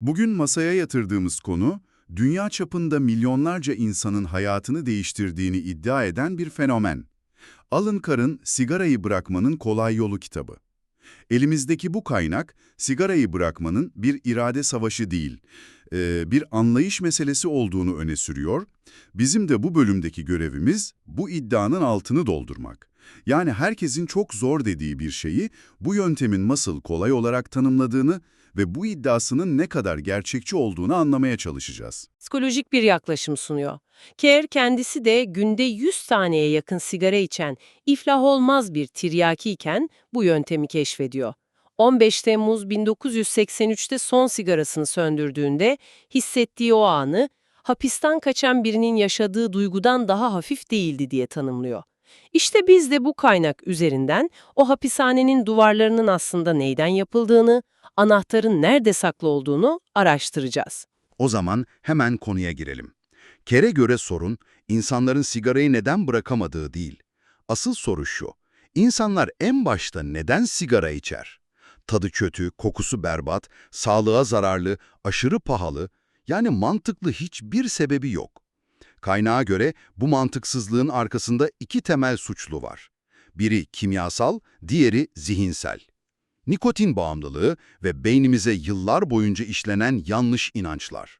Bugün masaya yatırdığımız konu, dünya çapında milyonlarca insanın hayatını değiştirdiğini iddia eden bir fenomen. Alan Carr'ın Sigarayı Bırakmanın Kolay Yolu kitabı. Elimizdeki bu kaynak, sigarayı bırakmanın bir irade savaşı değil, e, bir anlayış meselesi olduğunu öne sürüyor. Bizim de bu bölümdeki görevimiz, bu iddianın altını doldurmak. Yani herkesin çok zor dediği bir şeyi, bu yöntemin nasıl kolay olarak tanımladığını ve bu iddiasının ne kadar gerçekçi olduğunu anlamaya çalışacağız. psikolojik bir yaklaşım sunuyor. Kerr kendisi de günde 100 taneye yakın sigara içen, iflah olmaz bir tiryaki iken bu yöntemi keşfediyor. 15 Temmuz 1983'te son sigarasını söndürdüğünde hissettiği o anı, hapisten kaçan birinin yaşadığı duygudan daha hafif değildi diye tanımlıyor. İşte biz de bu kaynak üzerinden o hapishanenin duvarlarının aslında neyden yapıldığını, anahtarın nerede saklı olduğunu araştıracağız. O zaman hemen konuya girelim. Kere göre sorun, insanların sigarayı neden bırakamadığı değil. Asıl soru şu, insanlar en başta neden sigara içer? Tadı kötü, kokusu berbat, sağlığa zararlı, aşırı pahalı, yani mantıklı hiçbir sebebi yok. Kaynağa göre bu mantıksızlığın arkasında iki temel suçlu var. Biri kimyasal, diğeri zihinsel. Nikotin bağımlılığı ve beynimize yıllar boyunca işlenen yanlış inançlar.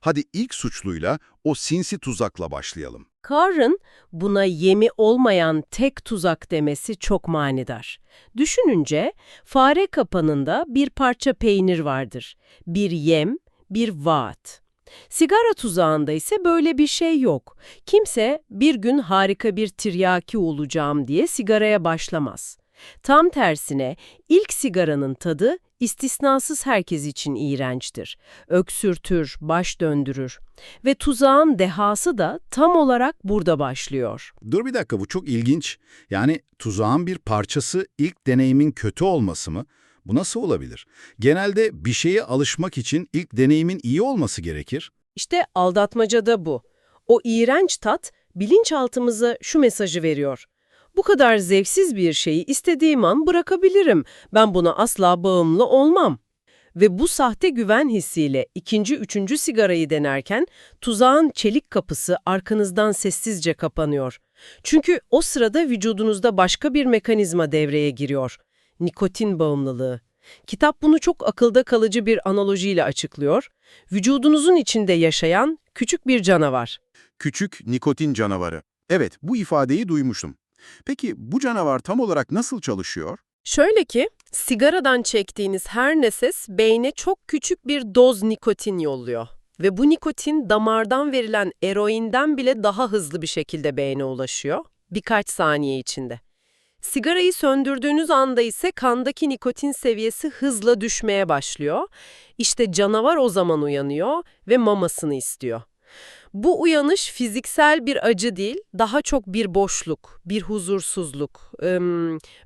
Hadi ilk suçluyla o sinsi tuzakla başlayalım. Carr'ın buna yemi olmayan tek tuzak demesi çok manidar. Düşününce fare kapanında bir parça peynir vardır. Bir yem, bir vaat. Sigara tuzağında ise böyle bir şey yok. Kimse bir gün harika bir tiryaki olacağım diye sigaraya başlamaz. Tam tersine ilk sigaranın tadı istisnasız herkes için iğrençtir. Öksürtür, baş döndürür. Ve tuzağın dehası da tam olarak burada başlıyor. Dur bir dakika bu çok ilginç. Yani tuzağın bir parçası ilk deneyimin kötü olması mı? Bu nasıl olabilir? Genelde bir şeye alışmak için ilk deneyimin iyi olması gerekir. İşte aldatmaca da bu. O iğrenç tat bilinçaltımıza şu mesajı veriyor. Bu kadar zevksiz bir şeyi istediğim an bırakabilirim. Ben buna asla bağımlı olmam. Ve bu sahte güven hissiyle ikinci, üçüncü sigarayı denerken tuzağın çelik kapısı arkanızdan sessizce kapanıyor. Çünkü o sırada vücudunuzda başka bir mekanizma devreye giriyor. Nikotin bağımlılığı. Kitap bunu çok akılda kalıcı bir analojiyle açıklıyor. Vücudunuzun içinde yaşayan küçük bir canavar. Küçük nikotin canavarı. Evet, bu ifadeyi duymuştum. Peki bu canavar tam olarak nasıl çalışıyor? Şöyle ki, sigaradan çektiğiniz her nefes beyne çok küçük bir doz nikotin yolluyor. Ve bu nikotin damardan verilen eroinden bile daha hızlı bir şekilde beyne ulaşıyor. Birkaç saniye içinde. Sigarayı söndürdüğünüz anda ise kandaki nikotin seviyesi hızla düşmeye başlıyor. İşte canavar o zaman uyanıyor ve mamasını istiyor. Bu uyanış fiziksel bir acı değil, daha çok bir boşluk, bir huzursuzluk,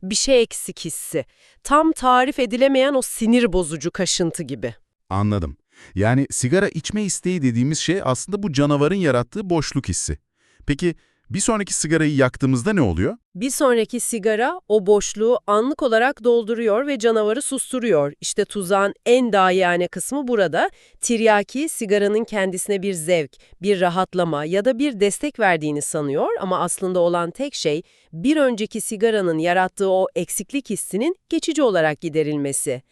bir şey eksik hissi. Tam tarif edilemeyen o sinir bozucu kaşıntı gibi. Anladım. Yani sigara içme isteği dediğimiz şey aslında bu canavarın yarattığı boşluk hissi. Peki bir sonraki sigarayı yaktığımızda ne oluyor? Bir sonraki sigara o boşluğu anlık olarak dolduruyor ve canavarı susturuyor. İşte tuzağın en dahiyane kısmı burada. Tiryaki sigaranın kendisine bir zevk, bir rahatlama ya da bir destek verdiğini sanıyor ama aslında olan tek şey bir önceki sigaranın yarattığı o eksiklik hissinin geçici olarak giderilmesi.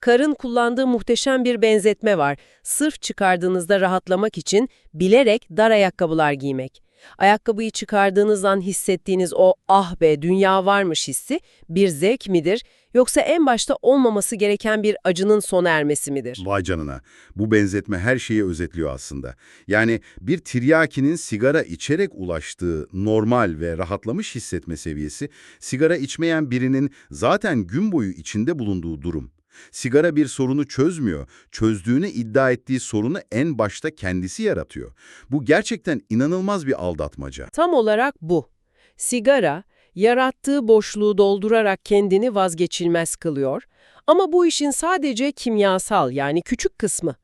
Karın kullandığı muhteşem bir benzetme var. Sırf çıkardığınızda rahatlamak için bilerek dar ayakkabılar giymek. Ayakkabıyı çıkardığınız an hissettiğiniz o ah be dünya varmış hissi bir zevk midir yoksa en başta olmaması gereken bir acının sona ermesi midir? Vay canına. Bu benzetme her şeyi özetliyor aslında. Yani bir tiryakinin sigara içerek ulaştığı normal ve rahatlamış hissetme seviyesi, sigara içmeyen birinin zaten gün boyu içinde bulunduğu durum. Sigara bir sorunu çözmüyor, çözdüğünü iddia ettiği sorunu en başta kendisi yaratıyor. Bu gerçekten inanılmaz bir aldatmaca. Tam olarak bu. Sigara, yarattığı boşluğu doldurarak kendini vazgeçilmez kılıyor ama bu işin sadece kimyasal yani küçük kısmı.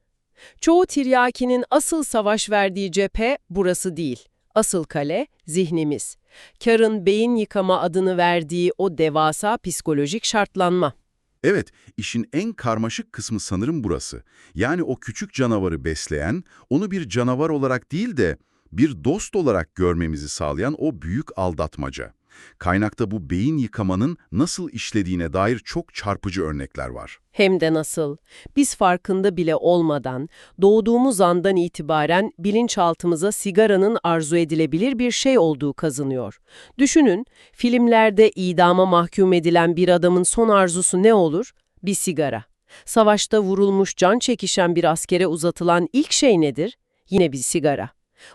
Çoğu tiryakinin asıl savaş verdiği cephe burası değil. Asıl kale zihnimiz. Karın beyin yıkama adını verdiği o devasa psikolojik şartlanma. Evet, işin en karmaşık kısmı sanırım burası. Yani o küçük canavarı besleyen, onu bir canavar olarak değil de bir dost olarak görmemizi sağlayan o büyük aldatmaca. Kaynakta bu beyin yıkamanın nasıl işlediğine dair çok çarpıcı örnekler var. Hem de nasıl? Biz farkında bile olmadan, doğduğumuz andan itibaren bilinçaltımıza sigaranın arzu edilebilir bir şey olduğu kazınıyor. Düşünün, filmlerde idama mahkum edilen bir adamın son arzusu ne olur? Bir sigara. Savaşta vurulmuş, can çekişen bir askere uzatılan ilk şey nedir? Yine bir sigara.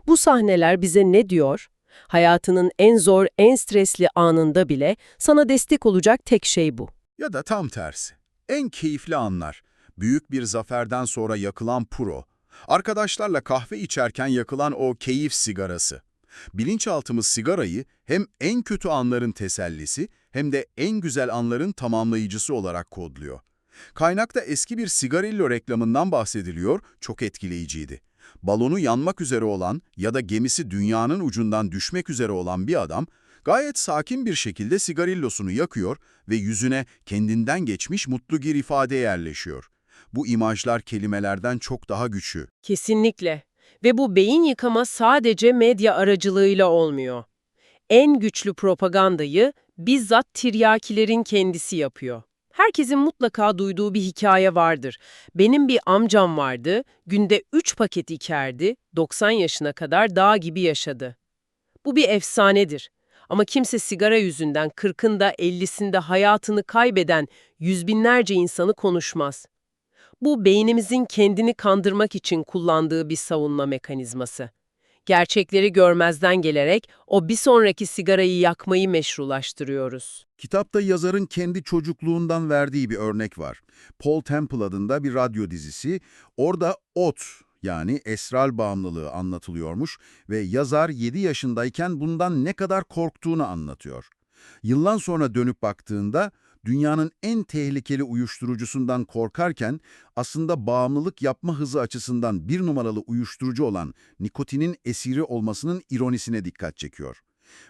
Bu sahneler bize ne diyor? Hayatının en zor, en stresli anında bile sana destek olacak tek şey bu. Ya da tam tersi. En keyifli anlar. Büyük bir zaferden sonra yakılan puro. Arkadaşlarla kahve içerken yakılan o keyif sigarası. Bilinçaltımız sigarayı hem en kötü anların tesellisi hem de en güzel anların tamamlayıcısı olarak kodluyor. Kaynakta eski bir sigarillo reklamından bahsediliyor, çok etkileyiciydi. Balonu yanmak üzere olan ya da gemisi dünyanın ucundan düşmek üzere olan bir adam, gayet sakin bir şekilde sigarillosunu yakıyor ve yüzüne kendinden geçmiş mutlu bir ifade yerleşiyor. Bu imajlar kelimelerden çok daha güçlü. Kesinlikle. Ve bu beyin yıkama sadece medya aracılığıyla olmuyor. En güçlü propagandayı bizzat tiryakilerin kendisi yapıyor. Herkesin mutlaka duyduğu bir hikaye vardır. Benim bir amcam vardı, günde 3 paket içerdi, 90 yaşına kadar dağ gibi yaşadı. Bu bir efsanedir. Ama kimse sigara yüzünden 40'ında 50'sinde hayatını kaybeden yüz binlerce insanı konuşmaz. Bu beynimizin kendini kandırmak için kullandığı bir savunma mekanizması. Gerçekleri görmezden gelerek o bir sonraki sigarayı yakmayı meşrulaştırıyoruz. Kitapta yazarın kendi çocukluğundan verdiği bir örnek var. Paul Temple adında bir radyo dizisi. Orada ot yani esrar bağımlılığı anlatılıyormuş ve yazar 7 yaşındayken bundan ne kadar korktuğunu anlatıyor. Yıllan sonra dönüp baktığında dünyanın en tehlikeli uyuşturucusundan korkarken aslında bağımlılık yapma hızı açısından bir numaralı uyuşturucu olan nikotinin esiri olmasının ironisine dikkat çekiyor.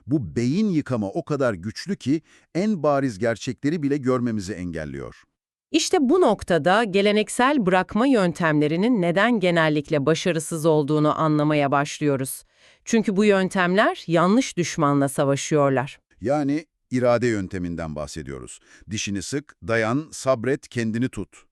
Bu beyin yıkama o kadar güçlü ki en bariz gerçekleri bile görmemizi engelliyor. İşte bu noktada geleneksel bırakma yöntemlerinin neden genellikle başarısız olduğunu anlamaya başlıyoruz. Çünkü bu yöntemler yanlış düşmanla savaşıyorlar. Yani irade yönteminden bahsediyoruz. Dişini sık, dayan, sabret, kendini tut.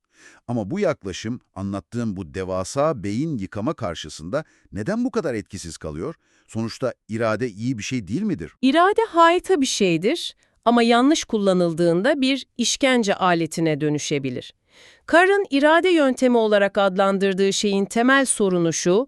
Ama bu yaklaşım anlattığım bu devasa beyin yıkama karşısında neden bu kadar etkisiz kalıyor? Sonuçta irade iyi bir şey değil midir? İrade harika bir şeydir ama yanlış kullanıldığında bir işkence aletine dönüşebilir. Carr'ın irade yöntemi olarak adlandırdığı şeyin temel sorunu şu,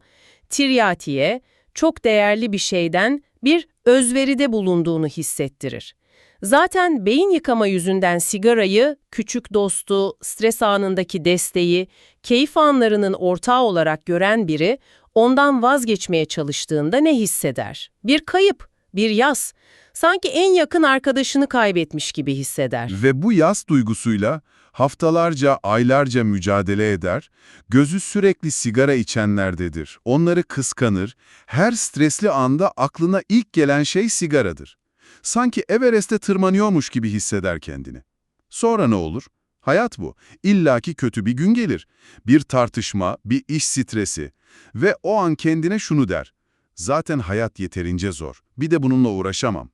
tiryatiye, çok değerli bir şeyden bir özveride bulunduğunu hissettirir. Zaten beyin yıkama yüzünden sigarayı, küçük dostu, stres anındaki desteği, keyif anlarının ortağı olarak gören biri, ondan vazgeçmeye çalıştığında ne hisseder? Bir kayıp, bir yas. Sanki en yakın arkadaşını kaybetmiş gibi hisseder. Ve bu yas duygusuyla haftalarca, aylarca mücadele eder, gözü sürekli sigara içenlerdedir. Onları kıskanır, her stresli anda aklına ilk gelen şey sigaradır. Sanki Everest'e tırmanıyormuş gibi hisseder kendini. Sonra ne olur? Hayat bu. İllaki kötü bir gün gelir. Bir tartışma, bir iş stresi ve o an kendine şunu der. Zaten hayat yeterince zor. Bir de bununla uğraşamam.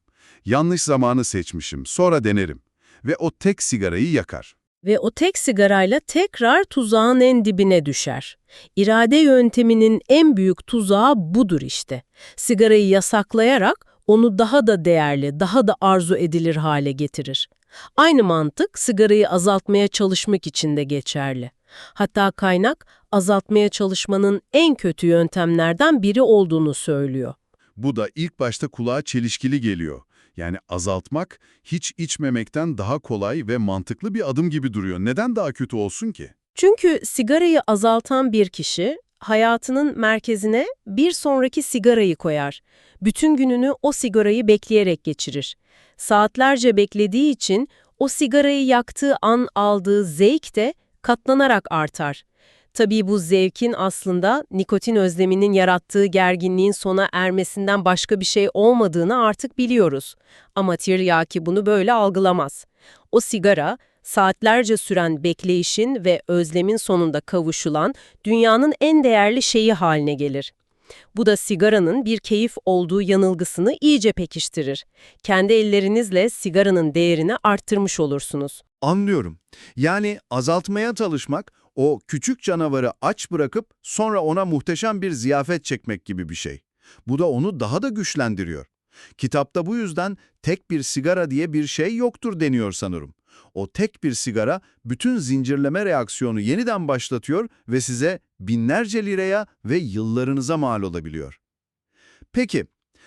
Yanlış zamanı seçmişim. Sonra denerim. Ve o tek sigarayı yakar. Ve o tek sigarayla tekrar tuzağın en dibine düşer. İrade yönteminin en büyük tuzağı budur işte. Sigarayı yasaklayarak onu daha da değerli, daha da arzu edilir hale getirir. Aynı mantık sigarayı azaltmaya çalışmak için de geçerli. Hatta kaynak azaltmaya çalışmanın en kötü yöntemlerden biri olduğunu söylüyor. Bu da ilk başta kulağa çelişkili geliyor. Yani azaltmak hiç içmemekten daha kolay ve mantıklı bir adım gibi duruyor. Neden daha kötü olsun ki? Çünkü sigarayı azaltan bir kişi hayatının merkezine bir sonraki sigarayı koyar. Bütün gününü o sigarayı bekleyerek geçirir. Saatlerce beklediği için o sigarayı yaktığı an aldığı zevk de katlanarak artar. Tabii bu zevkin aslında nikotin özleminin yarattığı gerginliğin sona ermesinden başka bir şey olmadığını artık biliyoruz. Ama tiryaki bunu böyle algılamaz. O sigara Saatlerce süren bekleyişin ve özlemin sonunda kavuşulan dünyanın en değerli şeyi haline gelir. Bu da sigaranın bir keyif olduğu yanılgısını iyice pekiştirir. Kendi ellerinizle sigaranın değerini arttırmış olursunuz. Anlıyorum. Yani azaltmaya çalışmak, o küçük canavarı aç bırakıp sonra ona muhteşem bir ziyafet çekmek gibi bir şey. Bu da onu daha da güçlendiriyor. Kitapta bu yüzden tek bir sigara diye bir şey yoktur deniyor sanırım. O tek bir sigara bütün zincirleme reaksiyonu yeniden başlatıyor ve size binlerce liraya ve yıllarınıza mal olabiliyor. Peki,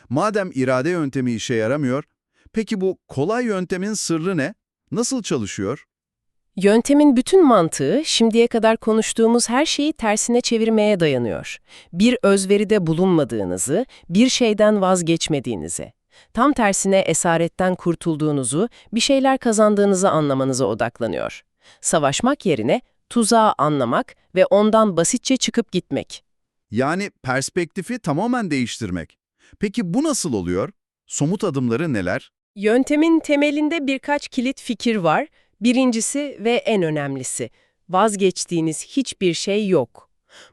madem irade yöntemi işe yaramıyor, peki bu kolay yöntemin sırrı ne? Nasıl çalışıyor? Yöntemin bütün mantığı şimdiye kadar konuştuğumuz her şeyi tersine çevirmeye dayanıyor. Bir özveride bulunmadığınızı, bir şeyden vazgeçmediğinizi, tam tersine esaretten kurtulduğunuzu, bir şeyler kazandığınızı anlamanıza odaklanıyor. Savaşmak yerine tuzağı anlamak ve ondan basitçe çıkıp gitmek. Yani perspektifi tamamen değiştirmek. Peki bu nasıl oluyor? Somut adımları neler? Yöntemin temelinde birkaç kilit fikir var. Birincisi ve en önemlisi, vazgeçtiğiniz hiçbir şey yok.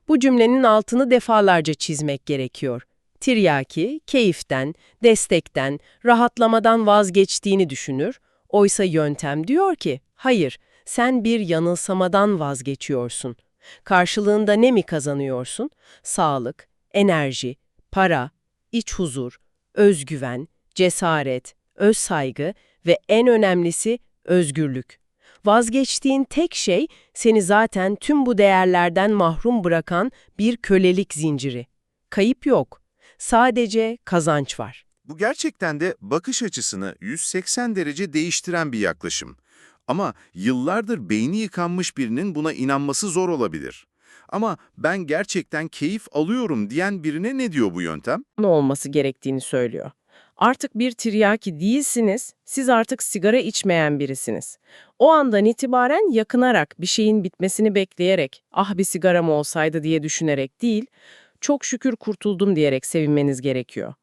Bu cümlenin altını defalarca çizmek gerekiyor. Tiryaki, keyiften, destekten, rahatlamadan vazgeçtiğini düşünür. Oysa yöntem diyor ki, hayır, sen bir yanılsamadan vazgeçiyorsun. Karşılığında ne mi kazanıyorsun? Sağlık, enerji, para, iç huzur, özgüven, cesaret, öz saygı ve en önemlisi özgürlük. Vazgeçtiğin tek şey seni zaten tüm bu değerlerden mahrum bırakan bir kölelik zinciri. Kayıp yok. Sadece kazanç var. Bu gerçekten de bakış açısını 180 derece değiştiren bir yaklaşım. Ama yıllardır beyni yıkanmış birinin buna inanması zor olabilir. Ama ben gerçekten keyif alıyorum diyen birine ne diyor bu yöntem? Ne olması gerektiğini söylüyor. Artık bir tiryaki değilsiniz, siz artık sigara içmeyen birisiniz. O andan itibaren yakınarak, bir şeyin bitmesini bekleyerek, ah bir sigaram olsaydı diye düşünerek değil, çok şükür kurtuldum diyerek sevinmeniz gerekiyor.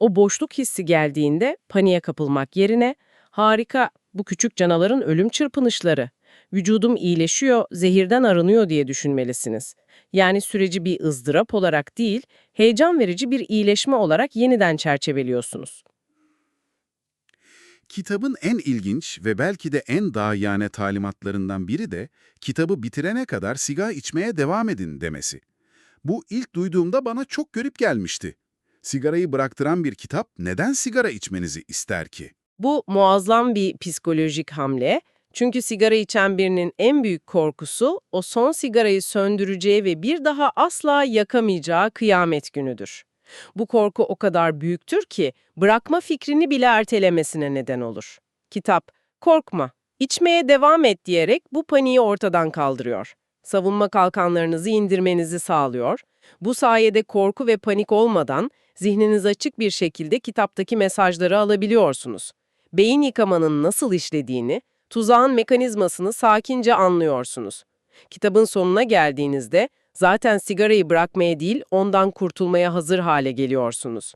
O boşluk hissi geldiğinde paniğe kapılmak yerine, harika, bu küçük canavarın ölüm çırpınışları, vücudum iyileşiyor, zehirden arınıyor diye düşünmelisiniz. Yani süreci bir ızdırap olarak değil, heyecan verici bir iyileşme olarak yeniden çerçeveliyorsunuz. Kitabın en ilginç ve belki de en dahiyane talimatlarından biri de kitabı bitirene kadar sigara içmeye devam edin demesi. Bu ilk duyduğumda bana çok garip gelmişti. Sigarayı bıraktıran bir kitap neden sigara içmenizi ister ki? Bu muazzam bir psikolojik hamle. Çünkü sigara içen birinin en büyük korkusu o son sigarayı söndüreceği ve bir daha asla yakamayacağı kıyamet günüdür. Bu korku o kadar büyüktür ki bırakma fikrini bile ertelemesine neden olur. Kitap, korkma, içmeye devam et diyerek bu paniği ortadan kaldırıyor. Savunma kalkanlarınızı indirmenizi sağlıyor. Bu sayede korku ve panik olmadan zihniniz açık bir şekilde kitaptaki mesajları alabiliyorsunuz. Beyin yıkamanın nasıl işlediğini, tuzağın mekanizmasını sakince anlıyorsunuz. Kitabın sonuna geldiğinizde zaten sigarayı bırakmaya değil ondan kurtulmaya hazır hale geliyorsunuz.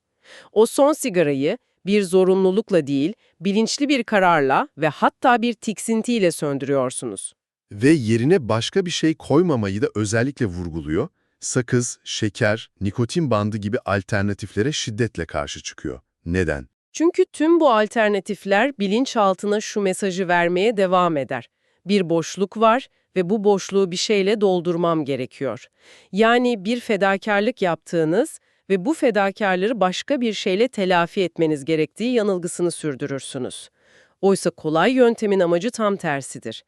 O son sigarayı bir zorunlulukla değil, bilinçli bir kararla ve hatta bir tiksintiyle söndürüyorsunuz. Ve yerine başka bir şey koymamayı da özellikle vurguluyor. Sakız, şeker, nikotin bandı gibi alternatiflere şiddetle karşı çıkıyor. Neden? Çünkü tüm bu alternatifler bilinçaltına şu mesajı vermeye devam eder. Bir boşluk var ve bu boşluğu bir şeyle doldurmam gerekiyor. Yani bir fedakarlık yaptığınız ve bu fedakarları başka bir şeyle telafi etmeniz gerektiği yanılgısını sürdürürsünüz. Oysa kolay yöntemin amacı tam tersidir.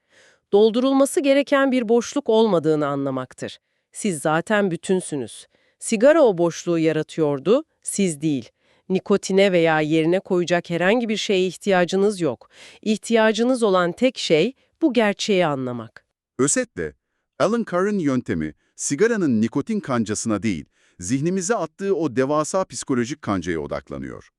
Doldurulması gereken bir boşluk olmadığını anlamaktır. Siz zaten bütünsünüz. Sigara o boşluğu yaratıyordu, siz değil. Nikotine veya yerine koyacak herhangi bir şeye ihtiyacınız yok. İhtiyacınız olan tek şey bu gerçeği anlamak. Özetle, Alan Carr'ın yöntemi sigaranın nikotin kancasına değil, zihnimize attığı o devasa psikolojik kancaya odaklanıyor.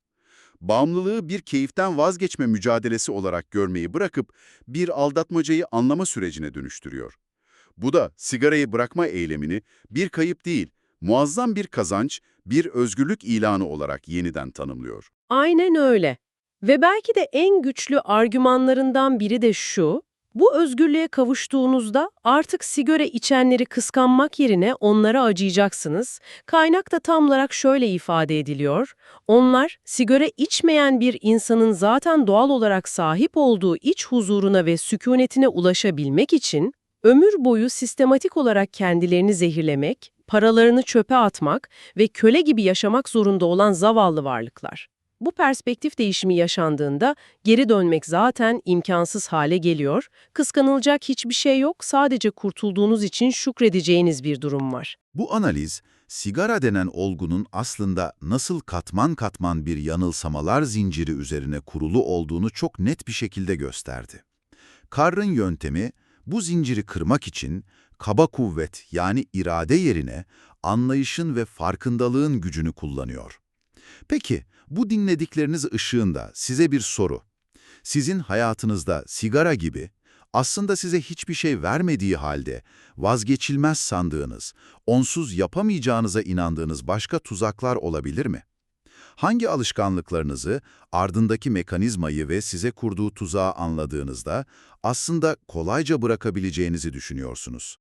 Bağımlılığı bir keyiften vazgeçme mücadelesi olarak görmeyi bırakıp bir aldatmacayı anlama sürecine dönüştürüyor. Bu da sigarayı bırakma eylemini bir kayıp değil, muazzam bir kazanç, bir özgürlük ilanı olarak yeniden tanımlıyor. Aynen öyle. Ve belki de en güçlü argümanlarından biri de şu, Bu özgürlüğe kavuştuğunuzda artık sigara içenleri kıskanmak yerine onlara acıyacaksınız. Kaynak da tam olarak şöyle ifade ediliyor. Onlar, sigara içmeyen bir insanın zaten doğal olarak sahip olduğu iç huzuruna ve sükunetine ulaşabilmek için ömür boyu sistematik olarak kendilerini zehirlemek, paralarını çöpe atmak ve köle gibi yaşamak zorunda olan zavallı varlıklar. Bu perspektif değişimi yaşandığında geri dönmek zaten imkansız hale geliyor. Kıskanılacak hiçbir şey yok, sadece kurtulduğunuz için şükredeceğiniz bir durum var. Bu analiz, sigara denen olgunun aslında nasıl katman katman bir yanılsamalar zinciri üzerine kurulu olduğunu çok net bir şekilde gösterdi. Carr'ın yöntemi, bu zinciri kırmak için kaba kuvvet yani irade yerine anlayışın ve farkındalığın gücünü kullanıyor. Peki, bu dinledikleriniz ışığında size bir soru. Sizin hayatınızda sigara gibi aslında size hiçbir şey vermediği halde vazgeçilmez sandığınız, onsuz yapamayacağınıza inandığınız başka tuzaklar olabilir mi? Hangi alışkanlıklarınızı, ardındaki mekanizmayı ve size kurduğu tuzağı anladığınızda aslında kolayca bırakabileceğinizi düşünüyorsunuz?